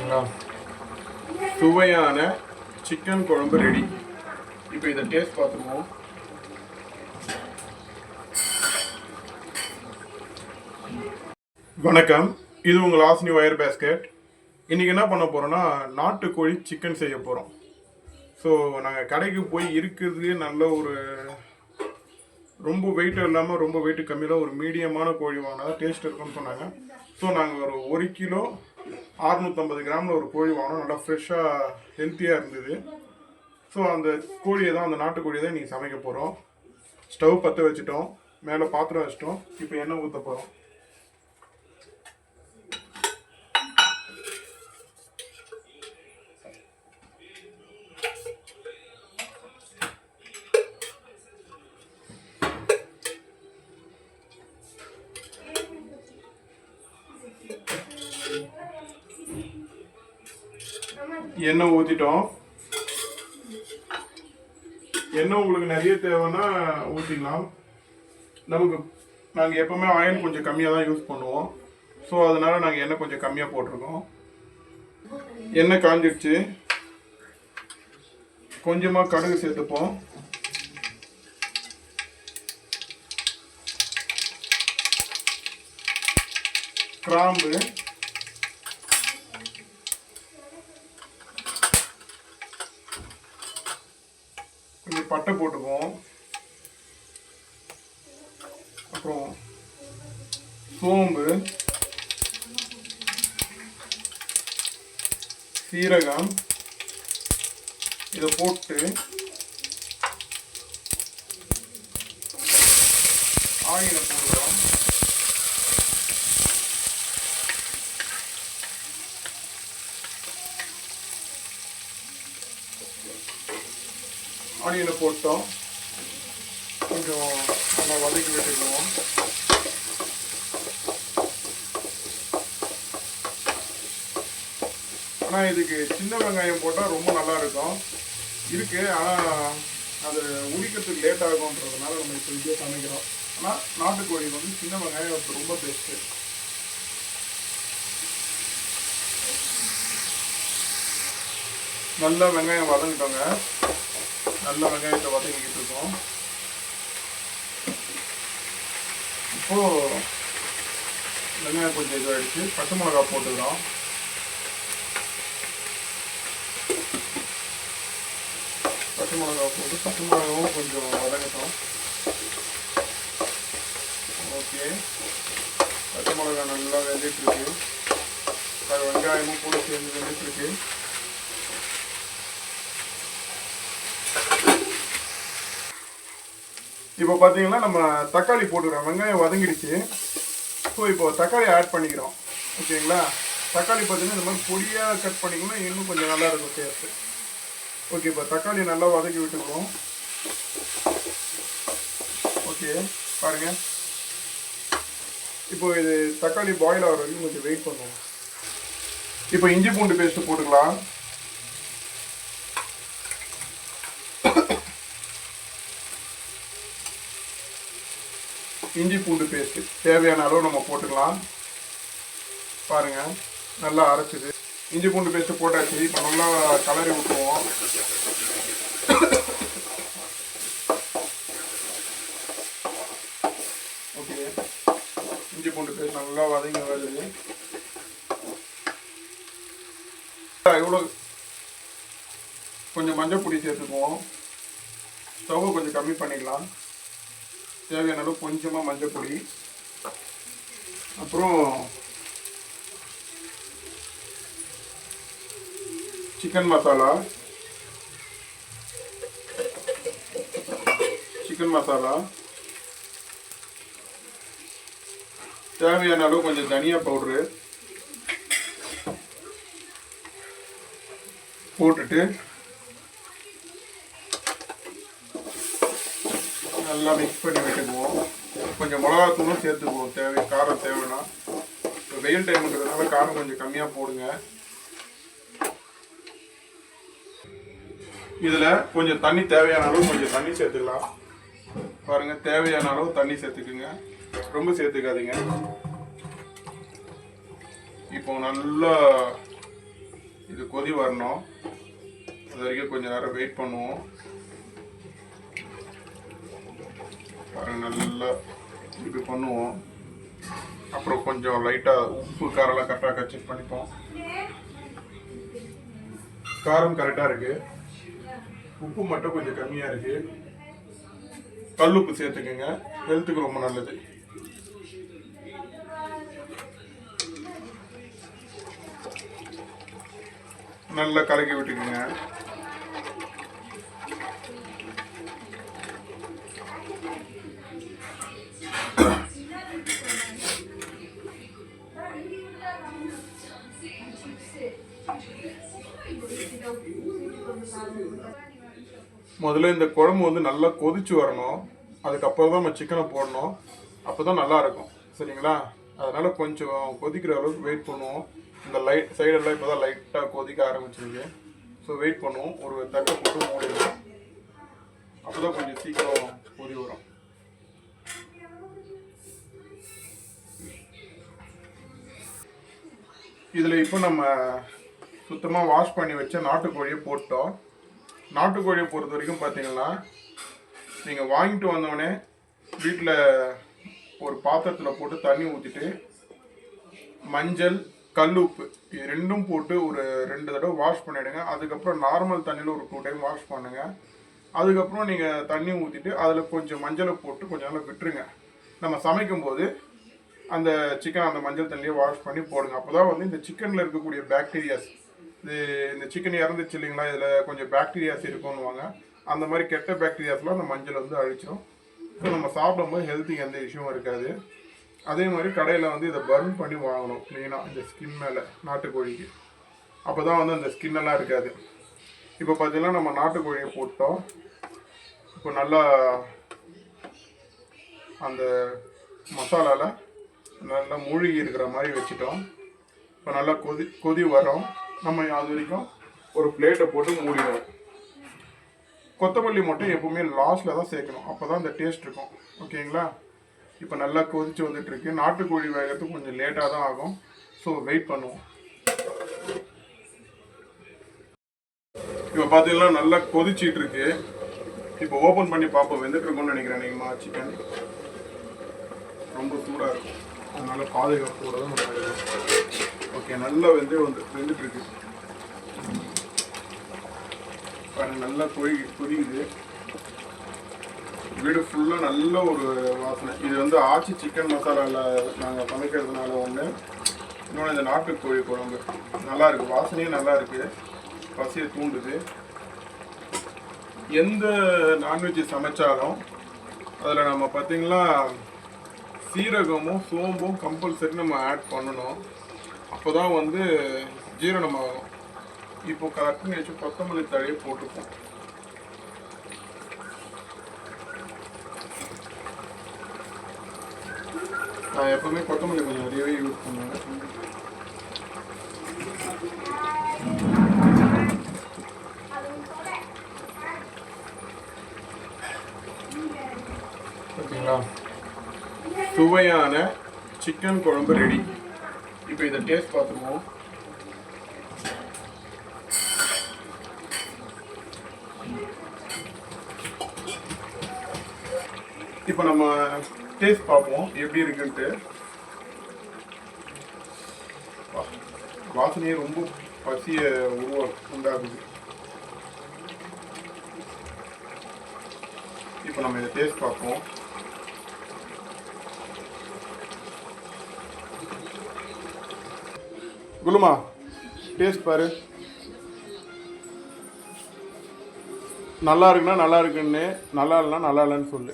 ஓகேங்களா சுவையான சிக்கன் குழம்பு ரெடி இப்போ இதை டேஸ்ட் பார்த்துருவோம். வணக்கம். இது உங்கள் ஆசினி ஒயர் பேஸ்கெட் இன்றைக்கி என்ன பண்ண போகிறோன்னா நாட்டுக்கோழி சிக்கன் செய்ய போகிறோம் ஸோ நாங்கள் கடைக்கு போய் இருக்கிறதுலே நல்ல ஒரு ரொம்ப வெயிட் இல்லாமல் ரொம்ப வெயிட் கம்மியில் ஒரு மீடியமான கோழி வாங்கினா டேஸ்ட் இருக்கும்னு சொன்னாங்க. ஸோ நாங்கள் ஒரு ஒரு கிலோ அறுநூற்றம்பது கிராமில் ஒரு கோழி வாங்கினோம். நல்லா ஃப்ரெஷ்ஷாக ஹெல்த்தியாக இருந்தது. ஸோ அந்த கோழியை தான் அந்த நாட்டுக்கோழியை தான் இன்றைக்கி சமைக்க போகிறோம் ஸ்டவ் பற்ற வச்சுட்டோம். மேலே பாத்திரம் வச்சிட்டோம். இப்போ எண்ணெய் ஊற்ற போகிறோம் எண்ணெய் ஊற்றிட்டோம் எண்ணெய் உங்களுக்கு நிறைய தேவைன்னா ஊற்றிக்கலாம் நமக்கு நாங்கள் எப்போவுமே ஆயில் கொஞ்சம் கம்மியாக தான் யூஸ் பண்ணுவோம். ஸோ அதனால் நாங்கள் எண்ணெய் கொஞ்சம் கம்மியாக போட்டிருக்கோம். எண்ணெய் காஞ்சிடுச்சு கொஞ்சமாக கடுகு சேர்த்துப்போம். கிராம்பு. கொஞ்சம் போட்டுக்குவோம். அப்புறம் சோம்பு சீரகம் இதை போட்டு ஆயில போடுறோம். ஆனியனை போட்டோம். கொஞ்சம் நல்லா வதக்கி விட்டுக்குவோம். ஆனால் இதுக்கு சின்ன வெங்காயம் போட்டால் ரொம்ப நல்லா இருக்கும். இருக்குது ஆனால் அது உரிக்கிறதுக்கு லேட் ஆகும்ன்றதுனால நம்ம இப்போ இதே சமைக்கிறோம். ஆனால் நாட்டுக்கோழி வந்து சின்ன வெங்காயம் அது ரொம்ப பெஸ்ட்டு நல்லா வெங்காயம் வதங்கிட்டோங்க. நல்ல வெங்காயத்தை வதக்கிக்கிட்டு இருக்கோம். இப்போ வெங்காயம் கொஞ்சம் இதுவாகிடுச்சு பச்சை மிளகா போட்டுக்கிறோம். பச்சை மிளகா போட்டு பச்சை மிளகாவும் கொஞ்சம் வதங்கட்டும் ஓகே. பச்சை மிளகா நல்லா வெந்துட்டு இருக்கு வெங்காயமும் கூட சேர்ந்து வெந்துட்டு இப்போ பார்த்தீங்கன்னா நம்ம தக்காளி போட்டுக்கிறோம். வெங்காயம் வதங்கிடுச்சு. ஸோ இப்போ தக்காளி ஆட் பண்ணிக்கிறோம். ஓகேங்களா? தக்காளி பார்த்தீங்கன்னா இந்த மாதிரி பொடியாக கட் பண்ணிங்கன்னா இன்னும் கொஞ்சம் நல்லா இருக்கும் டேஸ்ட்டு ஓகே இப்போ தக்காளி நல்லா வதக்கி விட்டுக்கிறோம் ஓகே பாருங்கள் இப்போ இது தக்காளி பாயில் ஆகிற வரைக்கும் கொஞ்சம் வெயிட் பண்ணுவோம். இப்போ இஞ்சி பூண்டு பேஸ்ட்டு போட்டுக்கலாம். இஞ்சி பூண்டு பேஸ்ட்டு தேவையான அளவு நம்ம போட்டுக்கலாம். பாருங்க நல்லா அரைச்சிது இஞ்சி பூண்டு பேஸ்ட்டு போட்டாச்சு. இப்போ நல்லா கலரி விட்டுருவோம். ஓகே இஞ்சி பூண்டு பேஸ்ட் நல்லா வதங்கி வருது. இவ்வளோ கொஞ்சம் மஞ்சள் பொடி சேர்த்துக்குவோம். ஸ்டவ்வை கொஞ்சம் கம்மி பண்ணிக்கலாம். தேவையான அளவு கொஞ்சமாக மஞ்சள் பொடி. அப்புறம் சிக்கன் மசாலா சிக்கன் மசாலா தேவையான அளவு கொஞ்சம் தனியா பவுட்ரு போட்டுட்டு நல்லா மிக்ஸ் பண்ணி விட்டுக்குவோம் கொஞ்சம் மிளகாத்தூளும் சேர்த்துக்குவோம். தேவை காரம் தேவைன்னா. இப்போ வெயில் டைமுங்கிறதுனால காரம் கொஞ்சம் கம்மியாக போடுங்க. இதில் கொஞ்சம் தண்ணி தேவையான அளவு கொஞ்சம் தண்ணி சேர்த்துக்கலாம். பாருங்கள் தேவையான அளவு தண்ணி சேர்த்துக்குங்க. ரொம்ப சேர்த்துக்காதீங்க. இப்போ நல்லா இது கொதி வரணும். அது வரைக்கும் கொஞ்சம் நேரம் வெயிட் பண்ணுவோம். பாருங்க நல்லா இப்படி பண்ணுவோம். அப்புறம் கொஞ்சம் லைட்டாக உப்பு காரெல்லாம் கரெக்டாக செக் பண்ணிப்போம். காரம் கரெக்டாக இருக்கு. உப்பு மட்டும் கொஞ்சம் கம்மியாக இருக்கு. கல்லுப்பு சேர்த்துக்கோங்க. ஹெல்த்துக்கு ரொம்ப நல்லது. நல்லா கலக்கி விட்டுக்குங்க. முதல்ல இந்த குழம்பு வந்து நல்லா கொதிச்சு வரணும். அதுக்கப்புறம் தான் நம்ம சிக்கனை போடணும். அப்போ தான் நல்லாயிருக்கும் சரிங்களா? அதனால் கொஞ்சம் கொதிக்கிற அளவுக்கு வெயிட் பண்ணுவோம். இந்த லைட் சைடெல்லாம் இப்போ தான் லைட்டாக கொதிக்க ஆரம்பிச்சிருக்கு. ஸோ வெயிட் பண்ணுவோம். ஒரு தட்டை போட்டு மூடிடுவோம். அப்போ தான் கொஞ்சம் சீக்கிரம் கொதி வரும். இதில் இப்போ நம்ம சுத்தமாக வாஷ் பண்ணி வச்ச நாட்டுக்கோழியை போட்டோம். நாட்டுக்கோழியை பொறுத்த வரைக்கும் பார்த்தீங்கன்னா நீங்கள் வாங்கிட்டு வந்தோடனே வீட்டில் ஒரு பாத்திரத்தில் போட்டு தண்ணி ஊற்றிட்டு மஞ்சள் கல் உப்பு இது ரெண்டும் போட்டு ஒரு ரெண்டு தடவை வாஷ் பண்ணிவிடுங்க அதுக்கப்புறம் நார்மல் தண்ணியில் ஒரு டூ டைம் வாஷ் பண்ணுங்க. அதுக்கப்புறம் நீங்கள் தண்ணி ஊற்றிட்டு அதில் கொஞ்சம் மஞ்சளை போட்டு கொஞ்சம் நேரம் விட்டுருங்க. நம்ம சமைக்கும்போது அந்த சிக்கன் அந்த மஞ்சள் தண்ணியை வாஷ் பண்ணி போடுங்க. அப்போ தான் வந்து இந்த சிக்கனில் இருக்கக்கூடிய பேக்டீரியாஸ் இது இந்த சிக்கன் இறந்துச்சு இல்லைங்களா? இதில் கொஞ்சம் பாக்டீரியாஸ் இருக்கும்னுவாங்க. அந்த மாதிரி கெட்ட பாக்டீரியாஸ்லாம் அந்த மஞ்சள் வந்து அழிச்சிடும் ஸோ நம்ம சாப்பிடும்போது ஹெல்த்துக்கு எந்த இஷ்யூவும் இருக்காது. அதே மாதிரி கடையில் வந்து இதை பர்ன் பண்ணி வாங்கணும். மெயினாக இந்த ஸ்கின் மேலே நாட்டுக்கோழிக்கு. அப்போ தான் வந்து அந்த ஸ்கின்னெல்லாம் இருக்காது. இப்போ பார்த்தீங்கன்னா நம்ம நாட்டுக்கோழியை போட்டோம். இப்போ நல்லா அந்த மசாலாவில் நல்லா மூழ்கி இருக்கிற மாதிரி வச்சுட்டோம். இப்போ நல்லா கொதி கொதி வரோம். நம்ம அது வரைக்கும் ஒரு பிளேட்டை போட்டு மூடிடுவோம். கொத்தமல்லி மட்டும் எப்பவுமே லாஸ்ட்டில் தான் சேர்க்கணும். அப்போ தான் அந்த டேஸ்ட் இருக்கும். ஓகேங்களா இப்போ நல்லா கொதிச்சு வந்துட்டுருக்கு. நாட்டுக்கோழி வேகிறதுக்கு கொஞ்சம் லேட்டாக தான் ஆகும். ஸோ வெயிட் பண்ணுவோம். இப்போ பார்த்தீங்கன்னா நல்லா கொதிச்சிட்டு இருக்கு இப்போ ஓப்பன் பண்ணி பார்ப்போம். வெந்துட்டுருக்கோம்னு நினைக்கிறேன் நீங்கம்மா சிக்கன் ரொம்ப சூடாக இருக்கும். அதனால பாதுகாப்போட தான் நம்ம ஓகே நல்லா வெந்து வந்து வெந்துட்டு இருக்கு. பாருங்க நல்லா கொதி கொதிக்குது. வீடு ஃபுல்லாக நல்ல ஒரு வாசனை. இது வந்து ஆச்சி சிக்கன் மசாலாவில் நாங்கள் சமைக்கிறதுனால ஒன்று இன்னொன்று இந்த நாட்டுக்கோழி குழம்பு. நல்லாயிருக்கு வாசனையும் நல்லாயிருக்கு பசியை தூண்டுது. எந்த நான்வெஜ் சமைச்சாலும் அதில் நம்ம பார்த்திங்கன்னா சீரகமும் சோம்பும் கம்பல்சரி நம்ம ஆட் பண்ணணும். அப்போ தான் வந்து ஜீரணமாகும். இப்போ கரெக்டுன்னு வச்சு கொத்தமல்லி தழையை போட்டுப்போம். நான் எப்பவுமே கொத்தமல்லி கொஞ்சம் நிறையவே யூஸ் பண்ணுவேன். ஓகேங்களா? சுவையான சிக்கன் குழம்பு ரெடி இப்போ இதை டேஸ்ட் பார்த்துருவோம் இப்போ நம்ம டேஸ்ட் பார்ப்போம். எப்படி இருக்குன்ட்டு. வாசனையே ரொம்ப பசிய உருவா உண்டாகுது. இப்போ நம்ம இதை டேஸ்ட் பார்ப்போம். குலுமா டேஸ்ட் பாரு. நல்லா இருக்குன்னா நல்லா இருக்குன்னு நல்லா இல்லைன்னா நல்லா இல்லைன்னு சொல்லு.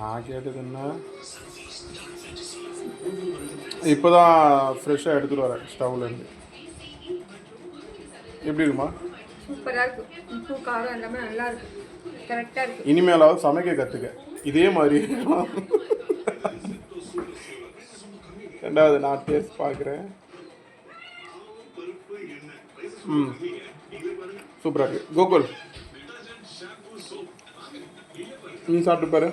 நான் கேட்டது என்ன? இப்போதான் ஃப்ரெஷ்ஷாக எடுத்துகிட்டு வரேன் ஸ்டவ்லேருந்து எப்படி இருக்குமா? இனிமேலாவது சமைக்க கற்றுக்க இதே மாதிரி. ரெண்டாவது நான் டேஸ்ட் பார்க்குறேன். ம். சூப்பராக இருக்கு. கோகுல் நீ சாப்பிட்டு பாரு.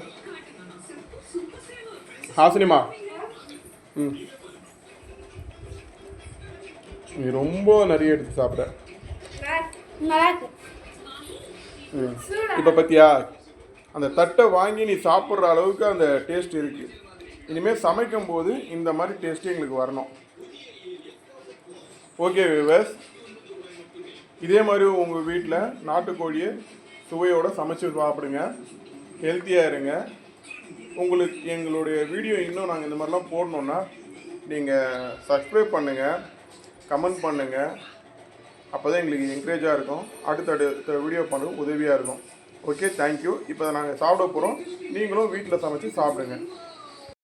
ஹாசினிமா. ம். நீ ரொம்ப நிறைய எடுத்து சாப்பிட்ற இப்போ பார்த்தியா அந்த தட்டை வாங்கி நீ சாப்பிட்ற அளவுக்கு அந்த டேஸ்ட் இருக்குது இனிமேல் சமைக்கும் போது இந்த மாதிரி டேஸ்ட்டு எங்களுக்கு வரணும். ஓகே விவர்ஸ் இதே மாதிரி உங்கள் வீட்டில் நாட்டுக்கோழியை சுவையோடு சமைச்சு சாப்பிடுங்க. ஹெல்த்தியாக இருங்க. உங்களுக்கு எங்களுடைய வீடியோ இன்னும் நாங்கள் இந்த மாதிரிலாம் போடணுன்னா நீங்கள் சப்ஸ்கிரைப் பண்ணுங்கள் கமெண்ட் பண்ணுங்கள் அப்போ தான் எங்களுக்கு என்கரேஜாக இருக்கும். அடுத்தடுத்த வீடியோ பண்ண உதவியாக இருக்கும். ஓகே தேங்க்யூ இப்போ நாங்கள் சாப்பிட போகிறோம் நீங்களும் வீட்டில் சமைச்சு சாப்பிடுங்க.